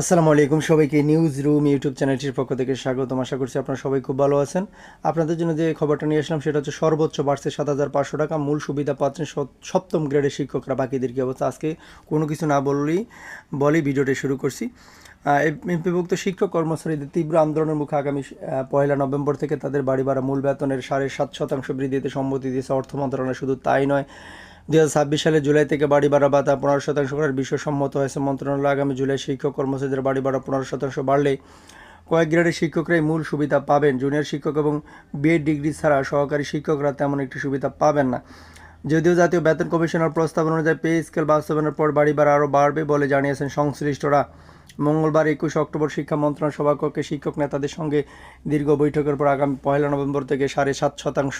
আসসালামু আলাইকুম সবাইকে নিউজ রুম ইউটিউব চ্যানেলটির পক্ষ থেকে স্বাগতম। আশা করছি আপনারা সবাই খুব ভালো আছেন। আপনাদের জন্য যে খবরটা নিয়ে আসলাম সেটা হচ্ছে সর্বোচ্চ বাড়ছে সাত হাজার পাঁচশো টাকা। মূল সুবিধা পাচ্ছেন সপ্তম গ্রেডের শিক্ষকরা। বাকিদের কি অবস্থা? আজকে কোনো কিছু না বললেই বলেই ভিডিওটা শুরু করছি। বিভক্ত শিক্ষক কর্মচারীদের তীব্র আন্দোলনের মুখে আগামী পয়লা নভেম্বর থেকে তাদের বাড়ি ভাড়া মূল বেতনের সাড়ে সাত শতাংশ বৃদ্ধিতে সম্মতি দিয়েছে অর্থ মন্ত্রণালয়। শুধু তাই নয় দুই হাজার ছাব্বিশ সালে জুলাই থেকে বাড়ি ভাড়া ভাতা পনেরো শতাংশ করার বিষয় সম্মত হয়েছে। মন্ত্রণালয় আগামী জুলাই শিক্ষক কর্মচারীদের বাড়ি ভাড়া পনেরো শতাংশ বাড়লে কয়েক গ্রেডের শিক্ষকরাই মূল সুবিধা পাবেন। জুনিয়র শিক্ষক এবং বিএড ডিগ্রি ছাড়া সহকারী শিক্ষকরা তেমন একটি সুবিধা পাবেন না। যদিও জাতীয় বেতন কমিশনের প্রস্তাব অনুযায়ী পে স্কেল বাস্তবায়নের পর বাড়ি ভাড়া আরও বাড়বে বলে জানিয়েছেন সংশ্লিষ্টরা। মঙ্গলবার একুশ অক্টোবর শিক্ষা মন্ত্রণালয় সভাকক্ষে শিক্ষক নেতাদের সঙ্গে দীর্ঘ বৈঠকের পর আগামী পয়লা নভেম্বর থেকে সাড়ে সাত শতাংশ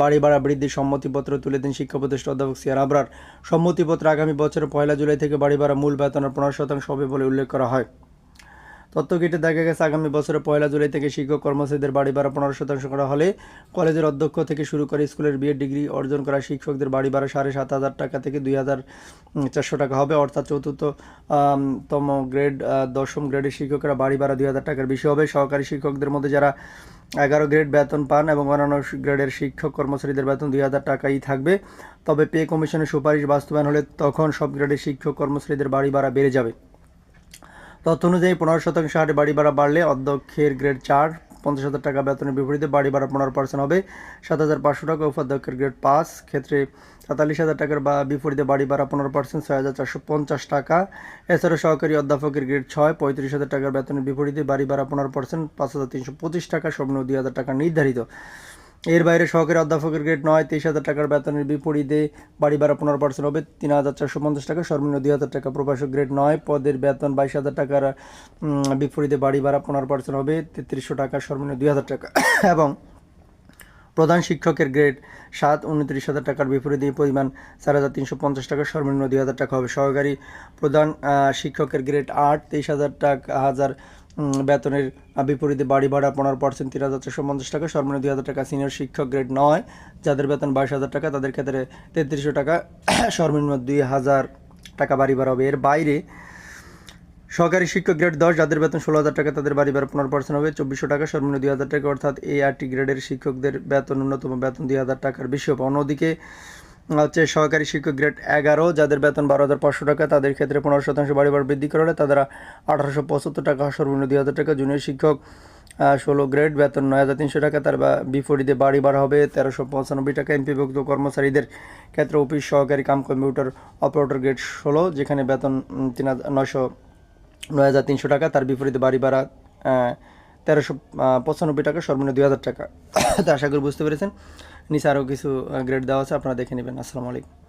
বাড়ি ভাড়া বৃদ্ধির সম্মতিপত্র তুলে দেন শিক্ষা প্রতিষ্ঠা অধ্যাপক সিয়ার আবরার। সম্মতিপত্র আগামী বছরের পয়লা জুলাই থেকে বাড়ি ভাড়া মূল বেতনের পনেরো শতাংশ হবে বলে উল্লেখ করা হয়। কেটে দেখা গেছে, আগামী বছরের পয়লা জুলাই থেকে শিক্ষক কর্মচারীদের বাড়ি ভাড়া পনেরো শতাংশ করা হলে কলেজের অধ্যক্ষ থেকে শুরু করে স্কুলের বিএড ডিগ্রি অর্জন করা শিক্ষকদের বাড়ি ভাড়া সাড়ে সাত হাজার টাকা থেকে দুই হাজার চারশো টাকা হবে। অর্থাৎ চতুর্থতম তম গ্রেড দশম গ্রেডের শিক্ষকরা বাড়ি ভাড়া দুই হাজার টাকার বেশি হবে। সহকারী শিক্ষকদের মধ্যে যারা এগারো গ্রেড বেতন পান এবং অন্যান্য গ্রেডের শিক্ষক কর্মচারীদের বেতন দুই হাজার টাকাই থাকবে, তবে পে কমিশনের সুপারিশ বাস্তবায়ন হলে তখন সব গ্রেডের শিক্ষক কর্মচারীদের বাড়ি ভাড়া বেড়ে যাবে। তথ্য অনুযায়ী পনেরো শতাংশ হারে বাড়ি ভাড়া বাড়লে অধ্যক্ষের গ্রেড চার, পঞ্চাশ হাজার টাকা বেতনের বিপরীতে বাড়ি ভাড়া পনেরো পার্সেন্ট হবে। সাত হাজার পাঁচশো টাকা উপাধ্যক্ষের গ্রেড পাঁচ, ক্ষেত্রে সাতাল্লিশ হাজার টাকার বা বিপরীতে বাড়ি ভাড়া পনেরো পার্সেন্ট ছয় হাজার চারশো পঞ্চাশ টাকা। এছাড়া সহকারী অধ্যাপকের গ্রেড ছয়, পঁয়ত্রিশ হাজার টাকার বেতনের বিপরীতে বাড়ি ভাড়া পনেরো পার্সেন্ট পাঁচ হাজার তিনশো পঁচিশ টাকা সর্বনিম্ন দুই হাজার টাকা নির্ধারিত। এর বাইরে সহকারী অধ্যাপকের গ্রেড নয়, তেইশ হাজার টাকার বেতনের বিপরীতে বাড়ি ভাড়া পনেরো পার্সেন্ট হবে তিন হাজার চারশো পঞ্চাশ টাকা। সর্বনিম্ন দুই হাজার টাকা প্রভাষক গ্রেড নয়, পদের বেতন বাইশ হাজার টাকার বিপরীতে বাড়ি ভাড়া পনেরো পার্সেন্ট হবে তেত্রিশশো টাকা, সর্বনিম্ন দুই হাজার টাকা। এবং প্রধান শিক্ষকের গ্রেড সাত, উনত্রিশ হাজার টাকার বিপরীতে পরিমাণ চার হাজার তিনশো পঞ্চাশ টাকা, সর্বনিম্ন দুই হাজার টাকা হবে। সহকারী প্রধান শিক্ষকের গ্রেড আট, তেইশ হাজার টাকা, হাজার বেতনের বিপরীতে বাড়ি ভাড়া পনেরো পার্সেন্ট তিন হাজার চারশো পঞ্চাশ টাকা, সর্বনিম্ন দুই হাজার টাকা সিনিয়র শিক্ষক গ্রেড নয়। যাদের বেতন বাইশ হাজার টাকা, তাদের ক্ষেত্রে তেত্রিশশো টাকা, সর্বনিম্ন দুই হাজার টাকা বাড়ি ভাড়া হবে। এর বাইরে সহকারী শিক্ষক গ্রেড দশ, যাদের বেতন ষোলো হাজার টাকা, তাদের বাড়ি ভাড়া পনেরো পার্সেন্ট হবে, চব্বিশশো টাকা, সর্বনিম্ন দুই হাজার টাকা, অর্থাৎ এই আটটি গ্রেডের শিক্ষকদের বেতন, ন্যূনতম বেতন দুই হাজার টাকার বেশি হবে। অন্যদিকে হচ্ছে সহকারী শিক্ষক গ্রেড এগারো, যাদের বেতন বারো হাজার পাঁচশো টাকা, তাদের ক্ষেত্রে পনেরো শতাংশ বাড়ি ভাড়া বৃদ্ধি করা হলে তারা আঠারোশো পঁচাত্তর টাকা সর্বনিম্ন দুই হাজার টাকা। জুনিয়র শিক্ষক ষোলো গ্রেড, বেতন নয় হাজার তিনশো টাকা। তার বিপরীতে বাড়ি ভাড়া হবে তেরোশো পঁচানব্বই টাকা। এমপিভুক্ত কর্মচারীদের ক্ষেত্রে অফিস, সহকারী কাম কম্পিউটার অপারেটর গ্রেড ষোলো, যেখানে বেতন তিন নয়শো, নয় হাজার তিনশো টাকা। তার বিপরীতে বাড়ি ভাড়া তেরোশো পঁচানব্বই টাকা, সর্বনিম্ন দুই হাজার টাকা। তো আশা করি বুঝতে পেরেছেন। নিচে আরও কিছু গ্রেড দেওয়া আছে আপনারা দেখে নেবেন। আসসালামু আলাইকুম।